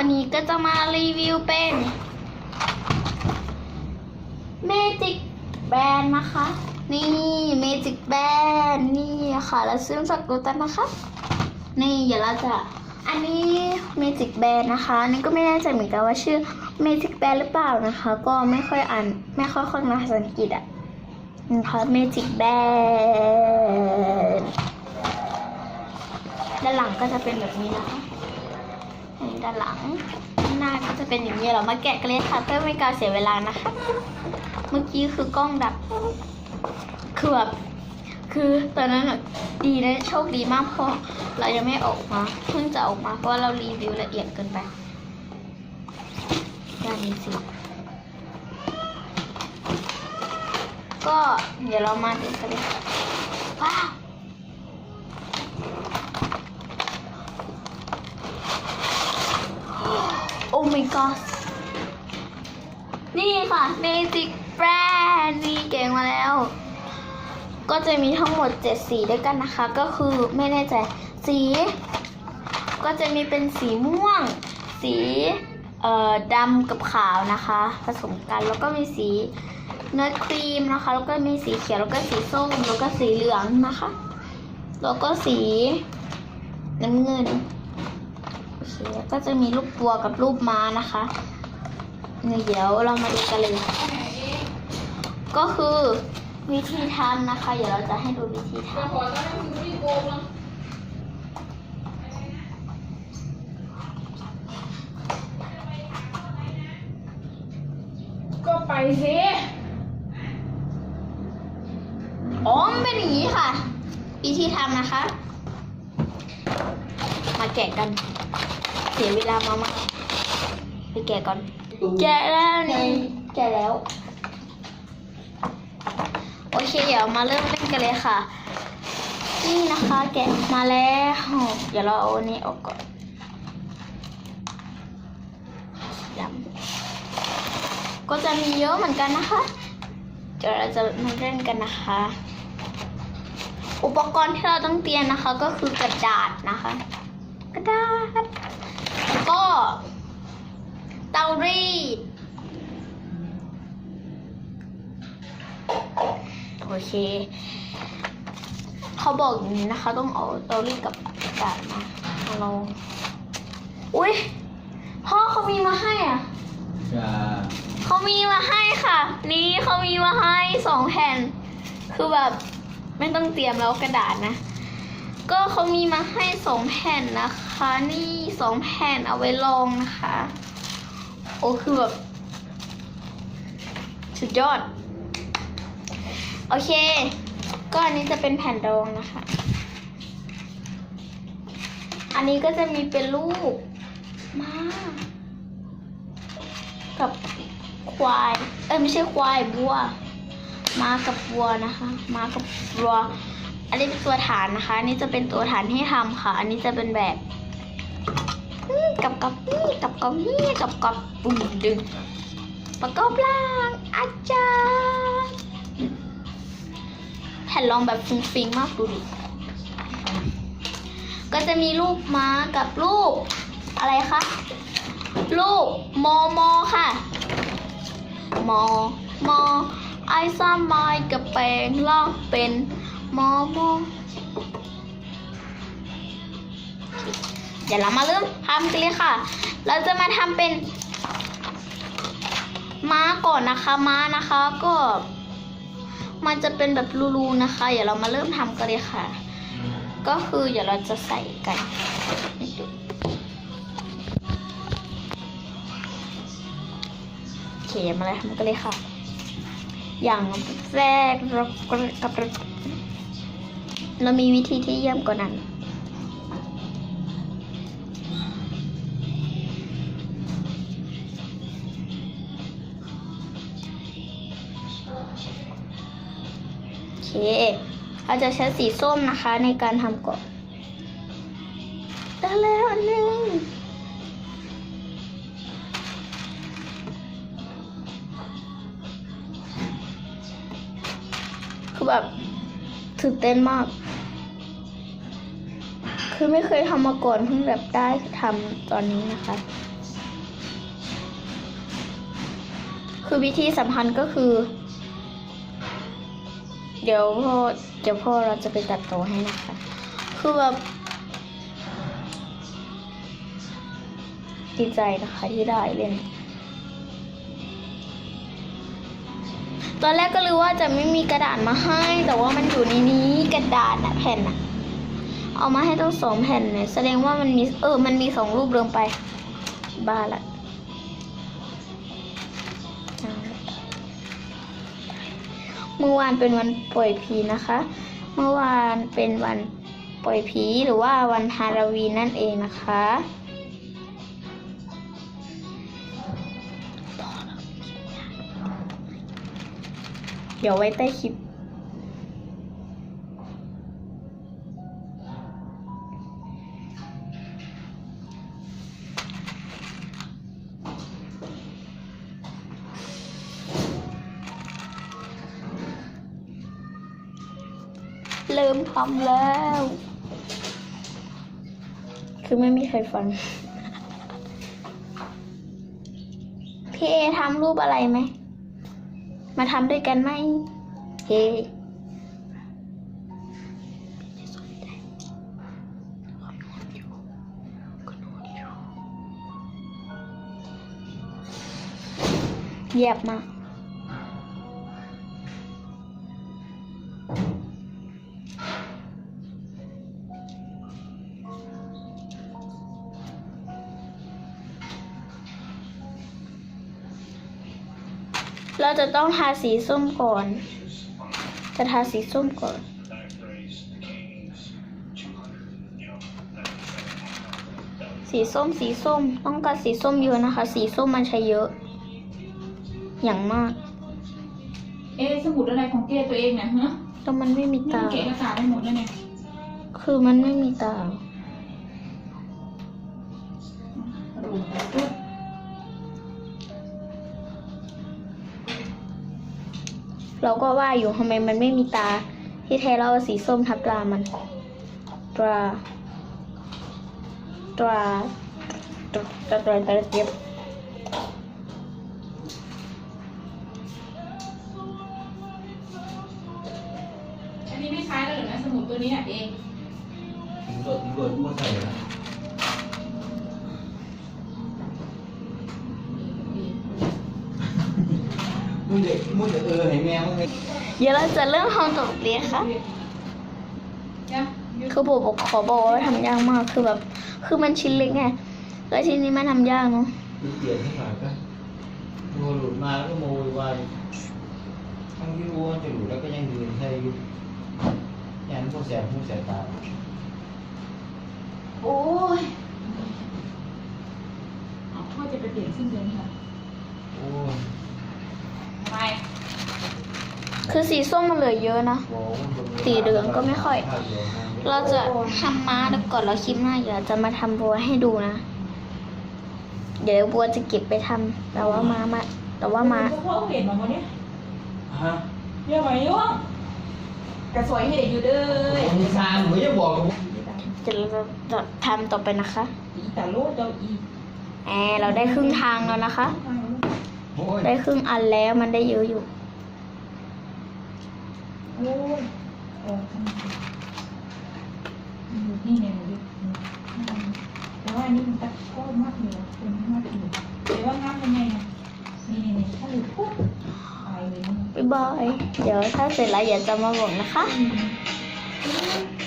วันนี้ก็จะมารีวิวเป็นเมจิกแบนนะคะ นี่เมจิกแบนนี่ค่ะแล้วซื้อจากกูตันนะคะ นี่เดี๋ยวเราจะ อันนี้เมจิกแบนนะคะอันนี่ก็ไม่แน่ใจเหมือนกันว่าชื่อเมจิกแบนหรือเปล่านะคะ ก็ไม่ค่อยอ่านไม่ค่อยคล่องภาษาอังกฤษอะนะคะเมจิกแบนด้านหลังก็จะเป็นแบบนี้นะคะ ด้านหลัง หน้าก็จะเป็นอย่างนี้เรามาแกะกันเลยค่ะเพื่อไม่ให้การเสียเวลานะคะ เมื่อกี้คือกล้องดับคือแบบคือตอนนั้นดีนะโชคดีมากเพราะเรายังไม่ออกมาเพิ่งจะออกมาเพราะเรารีวิวละเอียดเกินไปด้านนี้สิก็เดี๋ยวเรามาดูกันเลยว้าว my god นี่ค่ะ Magic Brand นี่เก่งมาแล้ว ก็จะมีทั้งหมด 7 สีด้วยกันนะคะ ก็คือไม่แน่ใจ สี ก็จะมีเป็นสีม่วง สีเอ่อดำกับขาวนะคะ ผสมกันแล้วก็มีสีเนื้อครีมนะคะ แล้วก็มีสีเขียวแล้วก็สีส้มแล้วก็สีเหลืองนะคะ แล้วก็สีน้ำเงิน เคแล้วก็จะมีรูปวัวกับรูปม้านะคะเดี๋ยวเรามาดูกันเลย ก็คือวิธีทำนะคะ เดี๋ยวเราจะให้ดูวิธีทำก็ไปสิอ๋อมันเป็นอย่างนี้ค่ะ วิธีทำนะคะ มาแกะกันเสียเวลามามากไปแกะก่อน แกะแล้วนี่แกะแล้ว โอเคเดี๋ยวมาเริ่มเล่นกันเลยค่ะ นี่นะคะแกะมาแล้วเดี๋ยวเราเอาอันนี้ออกก่อนดำก็จะมีเยอะเหมือนกันนะคะเดี๋ยวเราจะมาเล่นกันนะคะ อุปกรณ์ที่เราต้องเตรียมนะคะ ก็คือกระดาษนะคะ กระดาษแล้ว ก็ เตารีด โอเค เขาบอกอย่างนี้นะคะ ต้องเอาเตารีดกับกระดาษมาเอาลองอุ้ยพ่อเขามีมาให้อะจะเขามีมาให้ค่ะ นี่เขามีมาให้สองแผ่น คือแบบ ไม่ต้องเตรียมแล้วกระดาษนะ ก็เขามีมาให้สองแผ่นนะคะ นี่สองแผ่นเอาไว้ลองนะคะ โอ้คือแบบสุดยอด โอเค ก็อันนี้จะเป็นแผ่นรองนะคะ อันนี้ก็จะมีเป็นรูปมากับควาย เอ้ยไม่ใช่ควายบัว มากับวัวนะคะ มากับวัว อันนี้เป็นตัวฐานนะคะ อันนี้จะเป็นตัวฐานให้ทำค่ะ อันนี้จะเป็นแบบกับกับนี่กับกับนี่กับกับปุ่มดึง ประกอบร่างอาจารย์แผ่นรองแบบฟุ้งฟิ้งมากดูดิก็จะมีรูปม้ากับรูปอะไรคะรูปมอมอค่ะมอมอไอซ่ามายกับแปลงล่างเป็น มอมอเดี๋ยวเรามาเริ่มทำกันเลยค่ะ เราจะมาทำเป็น ม้าก่อนนะคะ ม้านะคะก็ มันจะเป็นแบบรูๆนะคะ เดี๋ยวเรามาเริ่มทำกันเลยค่ะ ก็คือเดี๋ยวเราจะใส่กันให้ดูโอเคมาเลยทำกันเลยค่ะ อย่างแรกเราก็กรา เรามีวิธีที่เยี่ยมกว่านั้น โอเค เราจะใช้สีส้มนะคะในการทำก่อนได้แล้วอันหนึ่งคือแบบ ตื่นเต้นมาก คือไม่เคยทำมาก่อนเพิ่งแบบได้ทำตอนนี้นะคะ คือวิธีสำคัญก็คือ เดี๋ยวพ่อเดี๋ยวพ่อเราจะไปตัดต่อให้นะคะ คือแบบดีใจนะคะที่ได้เล่น ตอนแรกก็รู้ว่าจะไม่มีกระดาษมาให้ แต่ว่ามันอยู่ในนี้กระดาษนะแผ่นอะเอามาให้ต้องสองแผ่นเนี่ยแสดงว่ามันมีเออ มันมีสองรูปเรวมไป บ้าละเมื่อวานเป็นวันปล่อยผีนะคะ เมื่อวานเป็นวันปล่อยผีหรือว่าวันฮาโลวีนนั่นเองนะคะ เดี๋ยวไว้ใต้คลิป เริ่มทำแล้ว คือไม่มีใครฟังพี่เอทำรูปอะไรไหม มาทำด้วยกันไหมเฮเยียบมาก เราจะต้องทาสีส้มก่อน จะทาสีส้มก่อน สีส้มสีส้มต้องการสีส้มเยอะนะคะ สีส้มมันใช้เยอะ อย่างมาก เอ๊ะสมุดอะไรของเก้ตัวเองเนี่ยฮะแล้วมันไม่มีนี่ตามันเก็บเอกสารได้หมดแล้วเนี่ยคือมันไม่มีตา ดู เราก็ว่าอยู่ทำไมมันไม่มีตา ที่แท้เราสีส้มทับตรามันตราตราตราตราตราตราเย็บอันนี้ไม่ใช้แล้วเหรอนะสมุดตัวนี้อะเองโดดโดดม มึงเด็กมึงเด็กเออให้แม่มึงเลยเดี๋ยวเราจะเริ่มทำจบเรียนค่ะยังคือผมบอกขอบอกว่าทำยากมาก คือแบบ คือมันชิ้นเล็กไง แล้วทีนี้มันทำยากเนาะดูเกียร์ให้หน่อยก็โมหลุดมาแล้วก็โมยวันทั้งที่รู้ว่าจะหลุดแล้วก็ยังยืนใช่อยู่ยันพวกแสบพวกแสบตา โอ้ยเอาพ่อจะไปเปลี่ยนสิ้นเดือนนี้เหรอโอ้ยทำ ไมคือสีส้มมันเหลือเยอะนะบอกว่ามันสีเหลืองก็ไม่ค่อยข้าวเหลืองนะเราจะทำม้าแล้วก่อนเราคลิปหน้าเดี๋ยวจะมาทำบัวให้ดูนะ เดี๋ยวบัวจะเก็บไปทำแต่ว่าม้ามาแต่ว่าม้าพ่อเห็นมาวันนี้ฮะเรียกมายุ่งกระสวยให้เด็กอยู่เด้อผมซานผมจะบอกกับผมจะจะทำต่อไปนะคะ อีตาโลดเจ้าอีแอร์เราได้ครึ่งทางแล้วนะคะโอ้ย ได้ครึ่งอันแล้วมันได้เยอะอยู่โอ้ยเออนี่เนี่ยดูแต่ว่าอันนี้มันตะก้อนมากเลยเป็นมากเลยแต่ว่างามยังไงนะนี่นี่นี่ถ้าหลุดปุ๊บไปเลยนี่บ๊ายบาย เดี๋ยวถ้าเสร็จแล้วเดี๋ยวจะมาบอกนะคะอืม